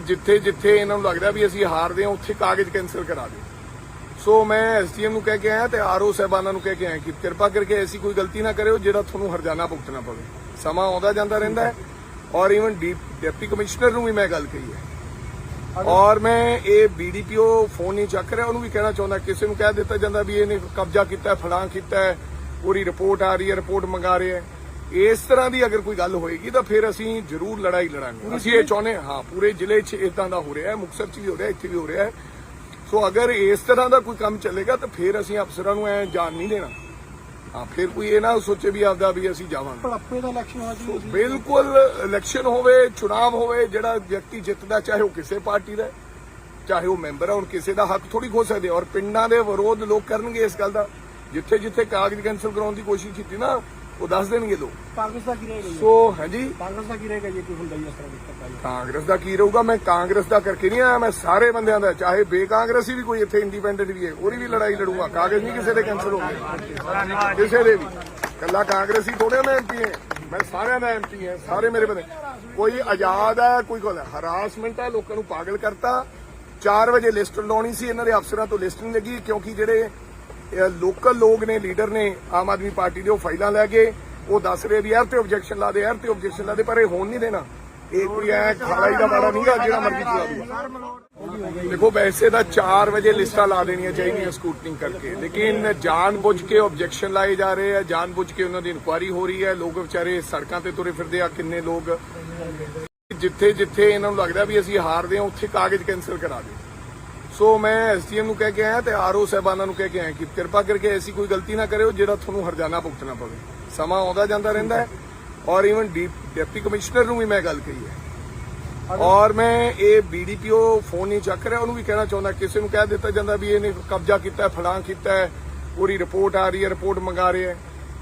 ਜਿੱਥੇ ਜਿੱਥੇ ਇਹਨਾਂ ਨੂੰ ਲੱਗਦਾ ਵੀ ਅਸੀਂ ਹਾਰਦੇ ਹਾਂ ਉੱਥੇ ਕਾਗਜ਼ ਕੈਨਸਲ ਕਰਾ ਦਿਓ। ਸੋ ਮੈਂ ਐਸਡੀਐਮ ਨੂੰ ਕਹਿ ਕੇ ਆਇਆ ਤੇ ਆਰਓ ਸਾਹਿਬਾਨਾਂ ਨੂੰ ਕਹਿ ਕੇ ਆਇਆ ਕਿ ਕਿਰਪਾ ਕਰਕੇ ਐਸੀ ਕੋਈ ਗਲਤੀ ਨਾ ਕਰਿਓ ਜਿਹੜਾ ਤੁਹਾਨੂੰ ਹਰਜਾਨਾ ਭੁਗਤਣਾ ਪਵੇ। ਸਮਾਂ ਆਉਂਦਾ ਜਾਂਦਾ ਰਹਿੰਦਾ ਹੈ ਔਰ ਇਵਨ ਡਿਪਟੀ ਕਮਿਸ਼ਨਰ ਨੂੰ ਵੀ ਮੈਂ ਗੱਲ ਕਹੀ ਹੈ। ਔਰ ਮੈਂ ਇਹ ਬੀਡੀਪੀਓ ਫੋਨ ਨਹੀਂ ਚੱਕ ਰਿਹਾ ਉਹਨੂੰ ਵੀ ਕਹਿਣਾ ਚਾਹੁੰਦਾ ਕਿਸੇ ਨੂੰ ਕਹਿ ਦਿੱਤਾ ਜਾਂਦਾ ਵੀ ਇਹਨੇ ਕਬਜ਼ਾ ਕੀਤਾ ਫਲਾਂ ਕੀਤਾ ਪੂਰੀ ਰਿਪੋਰਟ ਆ ਰਹੀ ਹੈ ਰਿਪੋਰਟ ਮੰਗਾ ਰਹੇ ਹੈ। ਇਸ ਤਰ੍ਹਾਂ ਦੀ ਅਗਰ ਕੋਈ ਗੱਲ ਹੋਏਗੀ ਤਾਂ ਫਿਰ ਅਸੀਂ ਜ਼ਰੂਰ ਲੜਾਈ ਲੜਾਂਗੇ। ਅਸੀਂ ਇਹ ਚਾਹੁੰਦੇ ਹਾਂ ਹਾਂ ਪੂਰੇ ਜ਼ਿਲ੍ਹੇ 'ਚ ਇਦਾਂ ਦਾ ਹੋ ਰਿਹਾ ਹੈ ਮੁਕਤਸਰ 'ਚ ਵੀ ਹੋ ਰਿਹਾ ਹੈ, ਇੱਥੇ ਵੀ ਹੋ ਰਿਹਾ ਹੈ। ਸੋ ਅਗਰ ਇਸ ਤਰ੍ਹਾਂ ਦਾ ਕੋਈ ਕੰਮ ਚੱਲੇਗਾ ਤਾਂ ਫਿਰ ਅਸੀਂ ਅਫਸਰਾਂ ਨੂੰ ਐ ਜਾਣ ਨਹੀਂ ਦੇਣਾ। ਹਾਂ ਫਿਰ ਕੋਈ ਇਹ ਨਾ ਸੋਚੇ ਵੀ ਆਪਦਾ ਵੀ ਅਸੀਂ ਜਾਵਾਂਗੇ। ਭੜੱਪੇ ਦਾ ਇਲੈਕਸ਼ਨ ਹੋਇਆ ਜੀ ਬਿਲਕੁਲ ਇਲੈਕਸ਼ਨ ਹੋਵੇ ਚੁਣਾਵ ਹੋਵੇ ਜਿਹੜਾ ਵਿਅਕਤੀ ਜਿੱਤਦਾ ਚਾਹੇ ਉਹ ਕਿਸੇ ਪਾਰਟੀ ਦਾ ਹੈ, ਚਾਹੇ ਉਹ ਮੈਂਬਰ ਹੈ ਹੁਣ ਕਿਸੇ ਦਾ ਹੱਕ ਥੋੜੀ ਖੋ ਸਕਦੇ ਔਰ ਪਿੰਡਾਂ ਦੇ ਵਿਰੋਧ ਲੋਕ ਕਰਨਗੇ ਇਸ ਗੱਲ ਦਾ। ਜਿੱਥੇ ਜਿੱਥੇ ਕਾਗਜ਼ ਕੈਨਸਲ ਕਰਾਉਣ ਦੀ ਕੋਸ਼ਿਸ਼ ਕੀਤੀ ਨਾ ਉਹ ਦੱਸ ਦੇਣਗੇ ਲੋਕ ਕਾਂਗਰਸ ਦਾ ਕੀ ਰਹੇਗਾ ਜੀ? ਸੋ ਹਾਂਜੀ। ਕਾਂਗਰਸ ਦਾ ਕੀ ਰਹੇਗਾ ਜੀ? ਕੋਈ ਹੁੰਦਾ ਜੀ ਇਸ ਤਰ੍ਹਾਂ ਦੀ ਜੀ। ਕਾਂਗਰਸ ਦਾ ਕੀ ਰਹੂਗਾ? ਮੈਂ ਕਾਂਗਰਸ ਦਾ ਕਰਕੇ ਨਹੀਂ ਆਇਆ ਮੈਂ ਸਾਰੇ ਬੰਦਿਆਂ ਦਾ ਚਾਹੇ ਬੇਕਾਂਗਰਸੀ ਵੀ ਕੋਈ ਇੱਥੇ ਇੰਡੀਪੈਂਡੈਂਟ ਵੀ ਹੈ ਉਹਦੀ ਵੀ ਲੜਾਈ ਲੜੂਗਾ। ਕਾਗਜ਼ ਨਹੀਂ ਕਿਸੇ ਦੇ ਕੈਨਸਲ ਹੋਣਗੇ ਕਿਸੇ ਦੇ ਵੀ। ਕੱਲਾ ਕਾਂਗਰਸੀ ਥੋੜੇ ਮੈਂ ਐਮਪੀ ਹੈ। ਮੈਂ ਸਾਰਿਆਂ ਦਾ ਐਮਪੀ ਹੈ ਸਾਰੇ ਮੇਰੇ ਬੰਦੇ। ਕੋਈ ਆਜ਼ਾਦ ਹੈ ਕੋਈ ਕੋਲ ਹਰਾਸਮੈਂਟ ਹੈ ਲੋਕਾਂ ਨੂੰ ਪਾਗਲ ਕਰਤਾ। 4 ਵਜੇ ਲਿਸਟ ਲਾਉਣੀ ਸੀ ਇਹਨਾਂ ਦੇ ਅਫਸਰਾਂ ਤੋਂ ਲਿਸਟ ਨਹੀਂ ਲੱਗੀ ਕਿਉਂਕਿ ਜਿਹੜੇ ਲੋਕਲ ਲੋਕ ਨੇ, ਲੀਡਰ ਨੇ, ਆਮ ਆਦਮੀ ਪਾਰਟੀ ਦੇ, ਉਹ ਫਾਈਲਾਂ ਲੈ ਕੇ, ਉਹ ਦੱਸ ਰਹੇ ਵੀ ਯਾਰ ਤੇ ਆਬਜੈਕਸ਼ਨ ਲਾ ਦੇ ਯਾਰ ਤੇ ਆਬਜੈਕਸ਼ਨ ਲਾ ਦੇ, ਪਰ ਇਹ ਹੋਣ ਨਹੀਂ ਦੇਣਾ। ਇਹ ਕੋਈ ਐ ਖਾਲਾਈ ਦਾ ਬਾੜਾ ਨਹੀਂਗਾ ਜਿਹੜਾ ਮਰਜ਼ੀ ਚਲਾ ਦੂਗਾ ਦੇਖੋ, ਵੈਸੇ ਤਾਂ 4 ਵਜੇ ਲਿਸਟਾਂ ਲਾ ਦੇਣੀਆਂ ਚਾਹੀਦੀਆਂ ਸਕੂਟਨਿੰਗ ਕਰਕੇ। ਲੇਕਿਨ ਜਾਣਬੁੱਝ ਕੇ ਆਬਜੈਕਸ਼ਨ ਲਾਏ ਜਾ ਰਹੇ ਆ, ਜਾਣਬੁੱਝ ਕੇ ਉਹਨਾਂ ਦੀ ਇਨਕੁਆਇਰੀ ਹੋ ਰਹੀ ਹੈ। ਲੋਕ ਵਿਚਾਰੇ ਸੜਕਾਂ ਤੇ ਤੁਰੇ ਫਿਰਦੇ ਆ, ਕਿੰਨੇ ਲੋਕ। ਜਿੱਥੇ ਜਿੱਥੇ ਇਹਨਾਂ ਨੂੰ ਲੱਗਦਾ ਵੀ ਅਸੀਂ ਹਾਰਦੇ ਹਾਂ, ਉੱਥੇ ਕਾਗਜ਼ ਕੈਨਸਲ ਕਰਾ ਦੇ ਸੋ ਮੈਂ ਐਸਡੀਐਮ ਨੂੰ ਕਹਿ ਕੇ ਆਇਆ ਤੇ ਆਰਓ ਸਾਹਿਬਾਨਾਂ ਨੂੰ ਕਹਿ ਕੇ ਆਇਆ ਕਿ ਕਿਰਪਾ ਕਰਕੇ ਐਸੀ ਕੋਈ ਗਲਤੀ ਨਾ ਕਰਿਓ ਜਿਹੜਾ ਤੁਹਾਨੂੰ ਹਰਜਾਨਾ ਭੁਗਤਣਾ ਪਵੇ। ਸਮਾਂ ਆਉਂਦਾ ਜਾਂਦਾ ਰਹਿੰਦਾ ਹੈ ਔਰ ਇਵਨ ਡਿਪਟੀ ਕਮਿਸ਼ਨਰ ਨੂੰ ਵੀ ਮੈਂ ਗੱਲ ਕਹੀ ਹੈ। ਔਰ ਮੈਂ ਇਹ ਬੀਡੀਪੀਓ ਫੋਨ ਨਹੀਂ ਚੱਕ ਰਿਹਾ ਉਹਨੂੰ ਵੀ ਕਹਿਣਾ ਚਾਹੁੰਦਾ ਕਿਸੇ ਨੂੰ ਕਹਿ ਦਿੱਤਾ ਜਾਂਦਾ ਵੀ ਇਹਨੇ ਕਬਜ਼ਾ ਕੀਤਾ ਫਲਾਂ ਕੀਤਾ ਪੂਰੀ ਰਿਪੋਰਟ ਆ ਰਹੀ ਹੈ ਰਿਪੋਰਟ ਮੰਗਾ ਰਹੇ ਹੈ।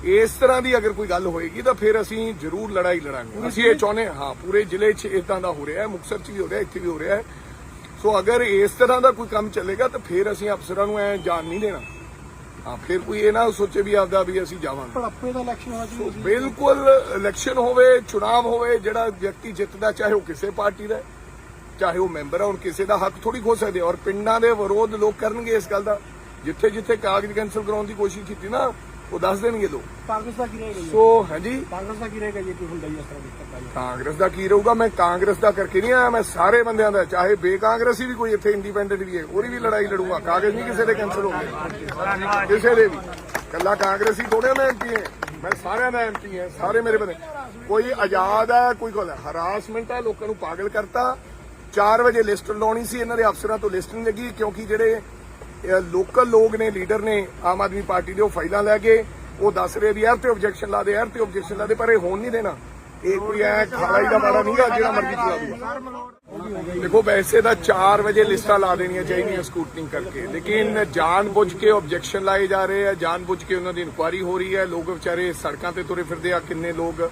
ਇਸ ਤਰ੍ਹਾਂ ਦੀ ਅਗਰ ਕੋਈ ਗੱਲ ਹੋਏਗੀ ਤਾਂ ਫਿਰ ਅਸੀਂ ਜ਼ਰੂਰ ਲੜਾਈ ਲੜਾਂਗੇ। ਅਸੀਂ ਇਹ ਚਾਹੁੰਦੇ ਹਾਂ ਪੂਰੇ ਜ਼ਿਲ੍ਹੇ 'ਚ ਇਦਾਂ ਦਾ ਹੋ ਰਿਹਾ ਹੈ ਮੁਕਤਸਰ 'ਚ ਵੀ ਹੋ ਰਿਹਾ ਇੱਥੇ ਵੀ ਹੋ ਰਿਹਾ ਹੈ। ਸੋ ਅਗਰ ਇਸ ਤਰ੍ਹਾਂ ਦਾ ਕੋਈ ਕੰਮ ਚੱਲੇਗਾ ਤਾਂ ਫਿਰ ਅਸੀਂ ਅਫਸਰਾਂ ਨੂੰ ਐ ਜਾਣ ਨਹੀਂ ਦੇਣਾ। ਹਾਂ ਫਿਰ ਕੋਈ ਇਹ ਨਾ ਸੋਚੇ ਵੀ ਆਪਦਾ ਵੀ ਅਸੀਂ ਜਾਵਾਂਗੇ। ਭੜੱਪੇ ਦਾ ਇਲੈਕਸ਼ਨ ਹੋਇਆ ਜੀ ਬਿਲਕੁਲ ਇਲੈਕਸ਼ਨ ਹੋਵੇ ਚੁਣਾਵ ਹੋਵੇ ਜਿਹੜਾ ਵਿਅਕਤੀ ਜਿੱਤਦਾ ਚਾਹੇ ਉਹ ਕਿਸੇ ਪਾਰਟੀ ਦਾ ਚਾਹੇ ਉਹ ਮੈਂਬਰ ਹੁਣ ਕਿਸੇ ਦਾ ਹੱਕ ਥੋੜੀ ਖੋ ਸਕਦੇ ਔਰ ਪਿੰਡਾਂ ਦੇ ਵਿਰੋਧ ਲੋਕ ਕਰਨਗੇ ਇਸ ਗੱਲ ਦਾ। ਜਿੱਥੇ ਜਿੱਥੇ ਕਾਗਜ਼ ਕੈਨਸਲ ਕਰਾਉਣ ਦੀ ਕੋਸ਼ਿਸ਼ ਕੀਤੀ ਨਾ ਉਹ ਦੱਸ ਦੇਣਗੇ ਲੋਕ ਕਾਂਗਰਸ ਦਾ ਕੀ ਰਹੇਗਾ ਸੋ ਹਾਂਜੀ। ਕਾਂਗਰਸ ਦਾ ਕੀ ਰਹੇਗਾ ਜੀ ਕੋਈ ਹੁੰਦਾ ਜੀ ਇਸ ਤਰ੍ਹਾਂ ਦੀ ਕਰਦਾ ਕਾਂਗਰਸ ਦਾ ਕੀ ਰਹੂਗਾ? ਮੈਂ ਕਾਂਗਰਸ ਦਾ ਕਰਕੇ ਨਹੀਂ ਆਇਆ ਮੈਂ ਸਾਰੇ ਬੰਦਿਆਂ ਦਾ ਚਾਹੇ ਬੇਕਾਂਗਰਸੀ ਵੀ ਕੋਈ ਇੱਥੇ ਇੰਡੀਪੈਂਡੈਂਟ ਵੀ ਹੈ ਉਹਦੀ ਵੀ ਲੜਾਈ ਲੜੂਗਾ। ਕਾਗਜ਼ ਨਹੀਂ ਕਿਸੇ ਦੇ ਕੈਨਸਲ ਹੋਣਗੇ ਕਿਸੇ ਦੇ ਵੀ। ਕੱਲਾ ਕਾਂਗਰਸੀ ਥੋੜੇ ਮੈਂ ਐਮਪੀ ਹੈ। ਮੈਂ ਸਾਰਿਆਂ ਦਾ ਐਮਪੀ ਹੈ ਸਾਰੇ ਮੇਰੇ ਬੰਦੇ। ਕੋਈ ਆਜ਼ਾਦ ਹੈ ਕੋਈ ਕੋਲ ਹਰਾਸਮੈਂਟ ਹੈ ਲੋਕਾਂ ਨੂੰ ਪਾਗਲ ਕਰਤਾ। 4 ਵਜੇ ਲਿਸਟ ਲਾਉਣੀ ਸੀ ਇਹਨਾਂ ਦੇ ਅਫਸਰਾਂ ਤੋਂ ਲਿਸਟ ਨਹੀਂ ਲੱਗੀ ਕਿਉਂਕਿ ਜਿਹੜੇ ਲੋਕਲ ਲੋਕ ਨੇ, ਲੀਡਰ ਨੇ, ਆਮ ਆਦਮੀ ਪਾਰਟੀ ਦੇ ਉਹ ਫਾਈਲਾਂ ਲੈ ਕੇ, ਉਹ ਦੱਸ ਰਹੇ ਵੀ ਯਾਰ ਤੇ ਆਬਜੈਕਸ਼ਨ ਲਾ ਦੇ ਯਾਰ ਤੇ ਆਬਜੈਕਸ਼ਨ ਲਾ ਦੇ, ਪਰ ਇਹ ਹੋਣ ਨਹੀਂ ਦੇਣਾ। ਇਹ ਕੋਈ ਐ ਖਾਲਾਈ ਦਾ ਬਾੜਾ ਨਹੀਂਗਾ ਜਿਹੜਾ ਮਰਜ਼ੀ ਚਲਾ ਦੂਗਾ ਦੇਖੋ, ਵੈਸੇ ਤਾਂ 4 ਵਜੇ ਲਿਸਟਾਂ ਲਾ ਦੇਣੀਆਂ ਚਾਹੀਦੀਆਂ ਸਕੂਟਨਿੰਗ ਕਰਕੇ। ਲੇਕਿਨ ਜਾਣ ਬੁੱਝ ਕੇ ਆਬਜੈਕਸ਼ਨ ਲਾਏ ਜਾ ਰਹੇ ਆ, ਜਾਣਬੁੱਝ ਕੇ ਉਹਨਾਂ ਦੀ ਇਨਕੁਆਇਰੀ ਹੋ ਰਹੀ ਹੈ। ਲੋਕ ਵਿਚਾਰੇ ਸੜਕਾਂ ਤੇ ਤੁਰੇ ਫਿਰਦੇ ਆ, ਕਿੰਨੇ ਲੋਕ